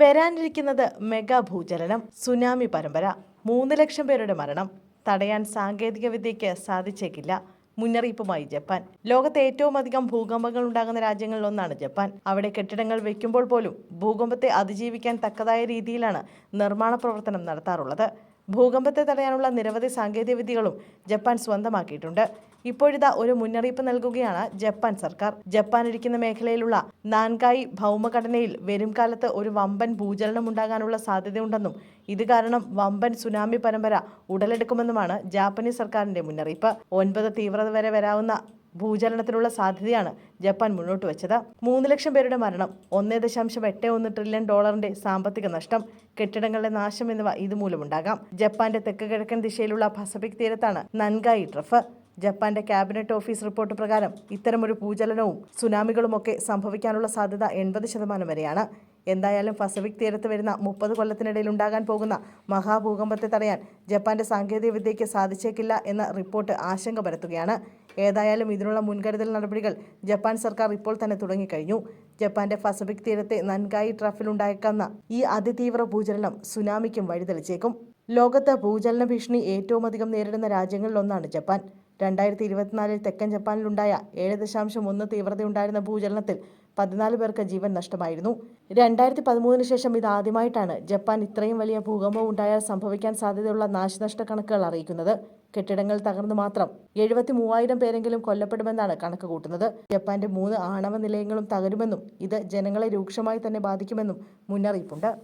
വരാനിരിക്കുന്നത് mega ഭൂചലനം tsunami പരമ്പര. മൂന്ന് ലക്ഷം പേരുടെ മരണം. തടയാൻ സാങ്കേതിക വിദ്യയ്ക്ക് സാധിച്ചേക്കില്ല. മുന്നറിയിപ്പുമായി ജപ്പാൻ. ലോകത്തെ ഏറ്റവും അധികം ഭൂകമ്പങ്ങൾ ഉണ്ടാകുന്ന രാജ്യങ്ങളിൽ ഒന്നാണ് ജപ്പാൻ. അവിടെ കെട്ടിടങ്ങൾ വെക്കുമ്പോൾ പോലും ഭൂകമ്പത്തെ അതിജീവിക്കാൻ തക്കതായ രീതിയിലാണ് നിർമ്മാണ പ്രവർത്തനം നടത്താറുള്ളത്. ഭൂകമ്പത്തെ തടയാനുള്ള നിരവധി സാങ്കേതിക വിദ്യകളും ജപ്പാൻ സ്വന്തമാക്കിയിട്ടുണ്ട്. ഇപ്പോഴിതാ ഒരു മുന്നറിയിപ്പ് നൽകുകയാണ് ജപ്പാൻ സർക്കാർ. ജപ്പാൻ ഇരിക്കുന്ന മേഖലയിലുള്ള നാൻകായി ഭൗമഘടനയിൽ വരും കാലത്ത് ഒരു വമ്പൻ ഭൂചലനം ഉണ്ടാകാനുള്ള സാധ്യതയുണ്ടെന്നും ഇത് കാരണം വമ്പൻ സുനാമി പരമ്പര ഉടലെടുക്കുമെന്നുമാണ് ജാപ്പനീസ് സർക്കാരിന്റെ മുന്നറിയിപ്പ്. ഒൻപത് തീവ്രത വരെ വരാവുന്ന ഭൂചലനത്തിനുള്ള സാധ്യതയാണ് ജപ്പാൻ മുന്നോട്ട് വെച്ചത്. മൂന്ന് ലക്ഷം പേരുടെ മരണം ഒന്നേ ദശാംശം എട്ട് ഒന്ന് ട്രില്യൺ ഡോളറിന്റെ സാമ്പത്തിക നഷ്ടം കെട്ടിടങ്ങളുടെ നാശം എന്നിവ ഇതുമൂലമുണ്ടാകാം. ജപ്പാന്റെ തെക്ക് കിഴക്കൻ ദിശയിലുള്ള പസഫിക് തീരത്താണ് നൻഗായി ട്രഫ്. ജപ്പാന്റെ ക്യാബിനറ്റ് ഓഫീസ് റിപ്പോർട്ട് പ്രകാരം ഇത്തരമൊരു ഭൂചലനവും സുനാമികളുമൊക്കെ സംഭവിക്കാനുള്ള സാധ്യത എൺപത് ശതമാനം വരെയാണ്. എന്തായാലും പസഫിക് തീരത്ത് വരുന്ന മുപ്പത് കൊല്ലത്തിനിടയിൽ ഉണ്ടാകാൻ പോകുന്ന മഹാഭൂകമ്പത്തെ തടയാൻ ജപ്പാന്റെ സാങ്കേതിക വിദ്യയ്ക്ക് സാധിച്ചേക്കില്ല എന്ന റിപ്പോർട്ട് ആശങ്ക പരത്തുകയാണ്. ഏതായാലും ഇതിനുള്ള മുൻകരുതൽ നടപടികൾ ജപ്പാൻ സർക്കാർ ഇപ്പോൾ തന്നെ തുടങ്ങിക്കഴിഞ്ഞു. ജപ്പാന്റെ പസഫിക് തീരത്തെ നൻകായി ട്രഫിലുണ്ടായേക്കാവുന്ന ഈ അതിതീവ്ര ഭൂചലനം സുനാമിക്കും വഴിതെളിച്ചേക്കും. ലോകത്ത് ഭൂചലന ഭീഷണി ഏറ്റവും അധികം നേരിടുന്ന രാജ്യങ്ങളിലൊന്നാണ് ജപ്പാൻ. രണ്ടായിരത്തി ഇരുപത്തിനാലിൽ തെക്കൻ ജപ്പാനിലുണ്ടായ ഏഴ് ദശാംശം ഒന്ന് തീവ്രതയുണ്ടായിരുന്ന ഭൂചലനത്തിൽ പതിനാല് പേർക്ക് ജീവൻ നഷ്ടമായിരുന്നു. രണ്ടായിരത്തി പതിമൂന്നിന് ശേഷം ഇത് ആദ്യമായിട്ടാണ് ജപ്പാൻ ഇത്രയും വലിയ ഭൂകമ്പം ഉണ്ടായാൽ സംഭവിക്കാൻ സാധ്യതയുള്ള നാശനഷ്ട കണക്കുകൾ അറിയിക്കുന്നത്. കെട്ടിടങ്ങൾ തകർന്നു മാത്രം എഴുപത്തി മൂവായിരം പേരെങ്കിലും കൊല്ലപ്പെടുമെന്നാണ് കണക്ക് കൂട്ടുന്നത്. ജപ്പാന്റെ മൂന്ന് ആണവ നിലയങ്ങളും തകരുമെന്നും ഇത് ജനങ്ങളെ രൂക്ഷമായി തന്നെ ബാധിക്കുമെന്നും മുന്നറിയിപ്പുണ്ട്.